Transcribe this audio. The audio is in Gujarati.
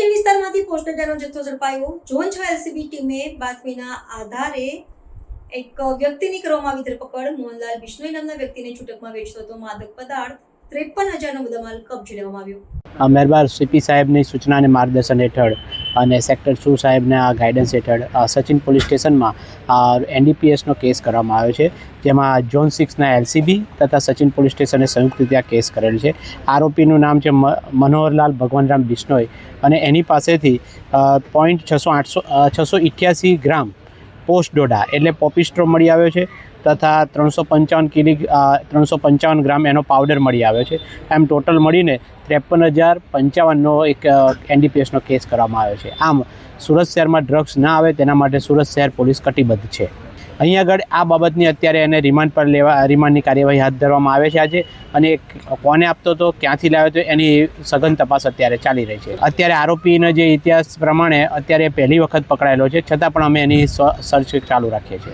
સચિન વિસ્તારમાંથી પોસ્ટરનો જથ્થો ઝડપાયો. જોન છ એલસીબી ટીમે બાતમીના આધારે એક વ્યક્તિની કરવામાં આવી ધરપકડ. મોહનલાલ બિશ્નોઈ નામના વ્યક્તિને છૂટકમાં વેચતો હતો માદક પદાર્થ. ત્રેપન હજારનો મુદ્દામાલ કબજે લેવામાં આવ્યો. અ, મહેરબાન સીપી સાહેબની સૂચના માર્ગદર્શન હેઠળ અને સેક્ટર ટુ સાહેબના ગાઈડન્સ હેઠળ સચિન પોલીસ સ્ટેશનમાં એનડીપીએસનો કેસ કરવામાં આવ્યો છે, જેમાં જોન સિક્સના એલસીબી તથા સચિન પોલીસ સ્ટેશને સંયુક્ત રીતે આ કેસ કરેલ છે. આરોપીનું નામ છે મનોહરલાલ ભગવાનરામ બિશ્નોઈ અને એની પાસેથી પોઈન્ટ છસો આઠસો છસો ઇઠ્યાસી ગ્રામ પોસ્ટ ડોડા એટલે પોપિસ્ટ્રો મળી આવ્યો છે તથા ત્રણસો પંચાવન કિલી ત્રણસો પંચાવન ગ્રામ એનો પાવડર મળી આવ્યો છે. એમ ટોટલ મળીને ત્રેપન હજાર પંચાવનનો એક એનડીપીએસનો કેસ કરવામાં આવ્યો છે. આમ સુરત શહેરમાં ડ્રગ્સ ના આવે તેના માટે સુરત શહેર પોલીસ કટિબદ્ધ છે. અહીં આગળ આ બાબતની અત્યારે એને રિમાન્ડ પર લેવા, રિમાન્ડની કાર્યવાહી હાથ ધરવામાં આવે છે આજે. અને કોને આપતો હતો, ક્યાંથી લાવ્યો હતો, એની સઘન તપાસ અત્યારે ચાલી રહી છે. અત્યારે આરોપીનો જે ઇતિહાસ પ્રમાણે અત્યારે પહેલી વખત પકડાયેલો છે, છતાં પણ અમે એની સર્ચ ચાલુ રાખીએ છીએ.